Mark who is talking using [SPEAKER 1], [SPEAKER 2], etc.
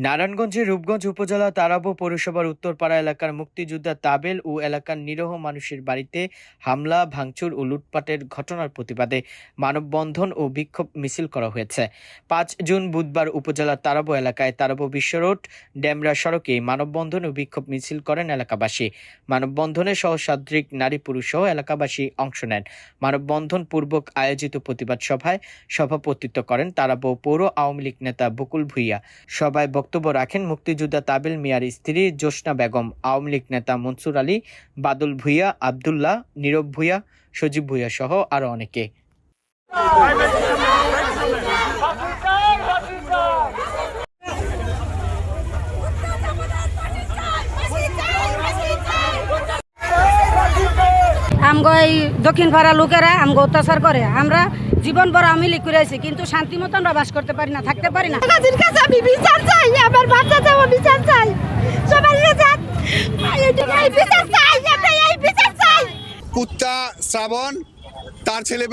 [SPEAKER 1] নারায়ণগঞ্জের রূপগঞ্জ উপজেলা তারাবো পৌরসভার উত্তরপাড়া এলাকার মুক্তিযোদ্ধা তাবেল ও এলাকার নিরহ মানুষের বাড়িতে হামলা, ভাঙচুর ও লুটপাটের ঘটনার প্রতিবাদে মানববন্ধন ও বিক্ষোভ মিছিল করা হয়েছে। পাঁচ জুন বুধবার উপজেলার তারাবো এলাকায় তারাবো বিশ্ব রোড ড্যামরা সড়কে মানববন্ধন ও বিক্ষোভ মিছিল করেন এলাকাবাসী। মানববন্ধনে সহসাদ্রিক নারী পুরুষ সহ এলাকাবাসী অংশ নেন। মানববন্ধন পূর্বক আয়োজিত প্রতিবাদ সভায় সভাপতিত্ব করেন তারাবো পৌর আওয়ামী লীগ নেতা বকুল ভুইয়া। সভায় রাখেন মুক্তিযোদ্ধা তাবেল মিয়ার স্ত্রী জোসনা বেগম আওয়ামী লীগ নেতা মনসুর আলী বাদুল ভুইয়া আবদুল্লাহ নীরব ভুইয়া সজীব ভুইয়া সহ আরও অনেকে।
[SPEAKER 2] আমগো এই দক্ষিণ পাড়া লোকেরা আমগো অত্যাচার করে। আমরা জীবন বড় আমি লিখ করে আছি কিন্তু শান্তি মতো আমরা বাস করতে পারি না থাকতে পারি না।
[SPEAKER 3] কাছে আমি বিচার চাই আমার বাচ্চা চাও বিচার চাই সবার কাছে এই বিচার চাই আমরা এই বিচার চাই
[SPEAKER 4] কুত্তা শ্রাবণ তার ছেলে